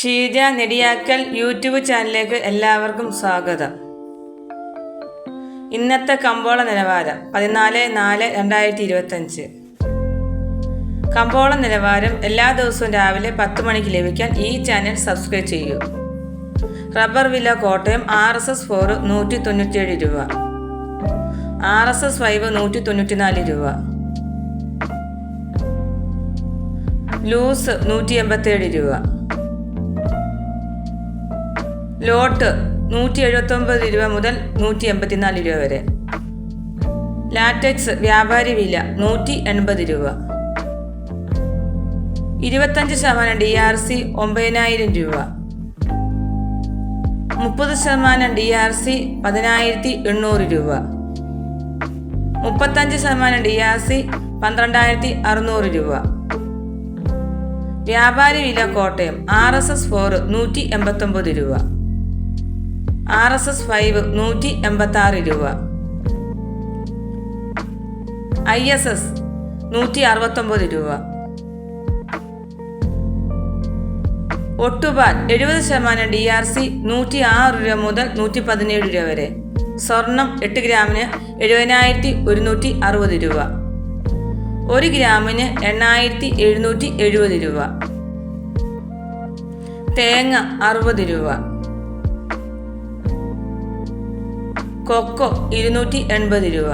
Sheeja Nediyakkal YouTube ചാനലിലേക്ക് എല്ലാവർക്കും സ്വാഗതം. ഇന്നത്തെ കമ്പോള നിലവാരം പതിനാല് നാല് രണ്ടായിരത്തി ഇരുപത്തഞ്ച് കമ്പോള നിലവാരം എല്ലാ ദിവസവും രാവിലെ പത്ത് മണിക്ക് ലഭിക്കാൻ ഈ ചാനൽ സബ്സ്ക്രൈബ് ചെയ്യൂ. റബ്ബർ വില Kottayam R S S four നൂറ്റി തൊണ്ണൂറ്റിയേഴ് രൂപ. ആർ എസ് എസ് ഫൈവ് നൂറ്റി തൊണ്ണൂറ്റിനാല് രൂപ. ലൂസ് നൂറ്റി എൺപത്തേഴ് രൂപ. ലോട്ട് നൂറ്റി എഴുപത്തൊമ്പത് രൂപ മുതൽ നൂറ്റി എൺപത്തിനാല് രൂപ വരെ. ലാറ്റക്സ് വ്യാപാരി വില നൂറ്റി എൺപത് രൂപ. ഇരുപത്തഞ്ച് ശതമാനം ഡി ആർ സി ഒമ്പതിനായിരം രൂപ. മുപ്പത് ശതമാനം ഡി ആർ സി പതിനായിരത്തി എണ്ണൂറ് രൂപ. മുപ്പത്തഞ്ച് ശതമാനം ഡി ആർ സി പന്ത്രണ്ടായിരത്തി അറുന്നൂറ് രൂപ. വ്യാപാരി വില Kottayam R S S four നൂറ്റി എൺപത്തൊമ്പത് രൂപ. ആർ എസ് എസ് ഫൈവ് നൂറ്റി എൺപത്തി ആറ് രൂപ. ഐ എസ് എസ് നൂറ്റി അറുപത്തൊമ്പത് രൂപ. ഒട്ടുപാൽ എഴുപത് ശതമാനം ഡി ആർ സി നൂറ്റി ആറ് രൂപ മുതൽ നൂറ്റി പതിനേഴ് രൂപ വരെ. സ്വർണം എട്ട് ഗ്രാമിന് എഴുപതിനായിരത്തി ഒരുന്നൂറ്റി അറുപത് രൂപ. ഒരു ഗ്രാമിന് എണ്ണായിരത്തി എഴുന്നൂറ്റി എഴുപത് രൂപ. തേങ്ങ അറുപത് രൂപ. കൊക്കോ ഇരുന്നൂറ്റി എൺപത് രൂപ.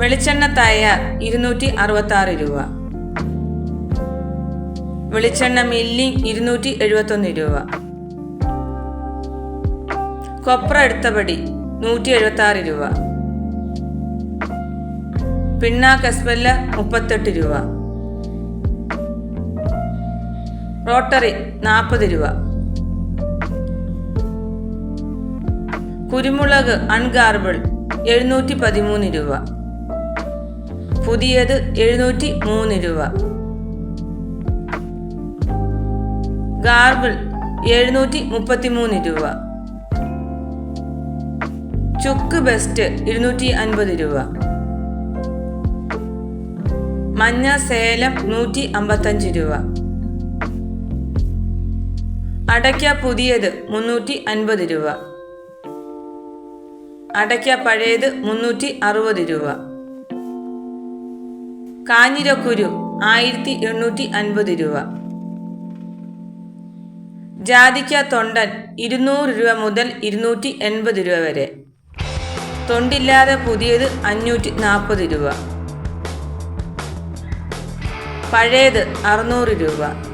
വെളിച്ചെണ്ണ തയ്യാർ ഇരുന്നൂറ്റി അറുപത്തി ആറ് രൂപ. വെളിച്ചെണ്ണ മില്ലിംഗ് ഇരുന്നൂറ്റി എഴുപത്തൊന്ന് രൂപ. കൊപ്ര എടുത്തപടി നൂറ്റി എഴുപത്തി ആറ് രൂപ. പിണ്ണാക്ക് എസ്പെല്ല മുപ്പത്തെട്ട് രൂപ. റോട്ടറി നാൽപ്പത് രൂപ. കുരുമുളക് അൺഗാർബിൾ എഴുന്നൂറ്റി പതിമൂന്ന് രൂപ. പുതിയത് എഴുന്നൂറ്റി മൂന്ന് രൂപ. ഗാർബിൾ എഴുന്നൂറ്റി മുപ്പത്തിമൂന്ന് രൂപ. ചുക്ക് ബെസ്റ്റ് ഇരുന്നൂറ്റി അൻപത് രൂപ. മഞ്ഞ സേലം നൂറ്റി അമ്പത്തഞ്ച് രൂപ. അടയ്ക്ക പുതിയത് മുന്നൂറ്റി അൻപത് രൂപ. അടയ്ക്ക പഴയത് മുന്നൂറ്റി അറുപത് രൂപ. കാഞ്ഞിരക്കുരു ആയിരത്തി എണ്ണൂറ്റി അൻപത് രൂപ. ജാതിക്ക തൊണ്ടൻ ഇരുന്നൂറ് രൂപ മുതൽ ഇരുന്നൂറ്റി എൺപത് രൂപ വരെ. തൊണ്ടില്ലാതെ പുതിയത് അഞ്ഞൂറ്റി നാൽപ്പത് രൂപ. പഴയത് അറുന്നൂറ് രൂപ.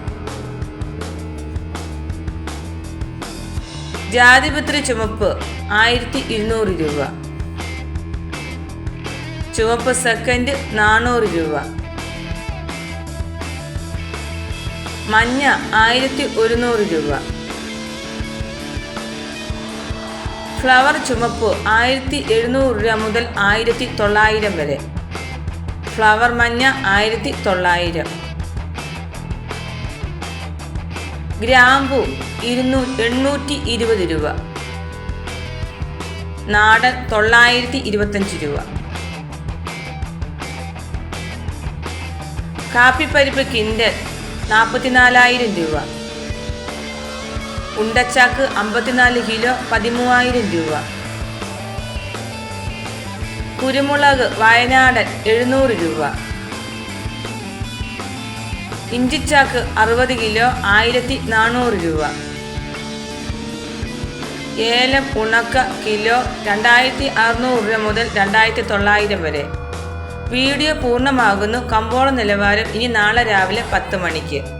ജാതിപത്രി ചുമപ്പ് ആയിരത്തി ഇരുന്നൂറ് രൂപ. ചുവപ്പ് സെക്കൻഡ് നാനൂറ് രൂപ. മഞ്ഞ ആയിരത്തി ഒരുന്നൂറ് രൂപ. ഫ്ലവർ ചുമപ്പ് ആയിരത്തി എഴുന്നൂറ് രൂപ മുതൽ ആയിരത്തി തൊള്ളായിരം വരെ. ഫ്ലവർ മഞ്ഞ ആയിരത്തി തൊള്ളായിരം. ഗ്രാമ്പു ഇരുന്നൂ എണ്ണൂറ്റി ഇരുപത് രൂപ. നാടൻ തൊള്ളായിരത്തി ഇരുപത്തഞ്ച് രൂപ. കാപ്പിപ്പരിപ്പ് കിൻഡൽ നാൽപ്പത്തിനാലായിരം രൂപ. ഉണ്ടച്ചാക്ക് അമ്പത്തിനാല് കിലോ പതിമൂവായിരം രൂപ. കുരുമുളക് വയനാടൻ എഴുന്നൂറ് രൂപ. ഇഞ്ചിച്ചാക്ക് അറുപത് കിലോ ആയിരത്തി നാനൂറ് രൂപ. ഏലം ഉണക്ക കിലോ രണ്ടായിരത്തി അറുന്നൂറ് രൂപ മുതൽ രണ്ടായിരത്തി തൊള്ളായിരം വരെ. വീഡിയോ പൂർണമാകുന്നു. കമ്പോള നിലവാരം ഇനി നാളെ രാവിലെ പത്ത് മണിക്ക്.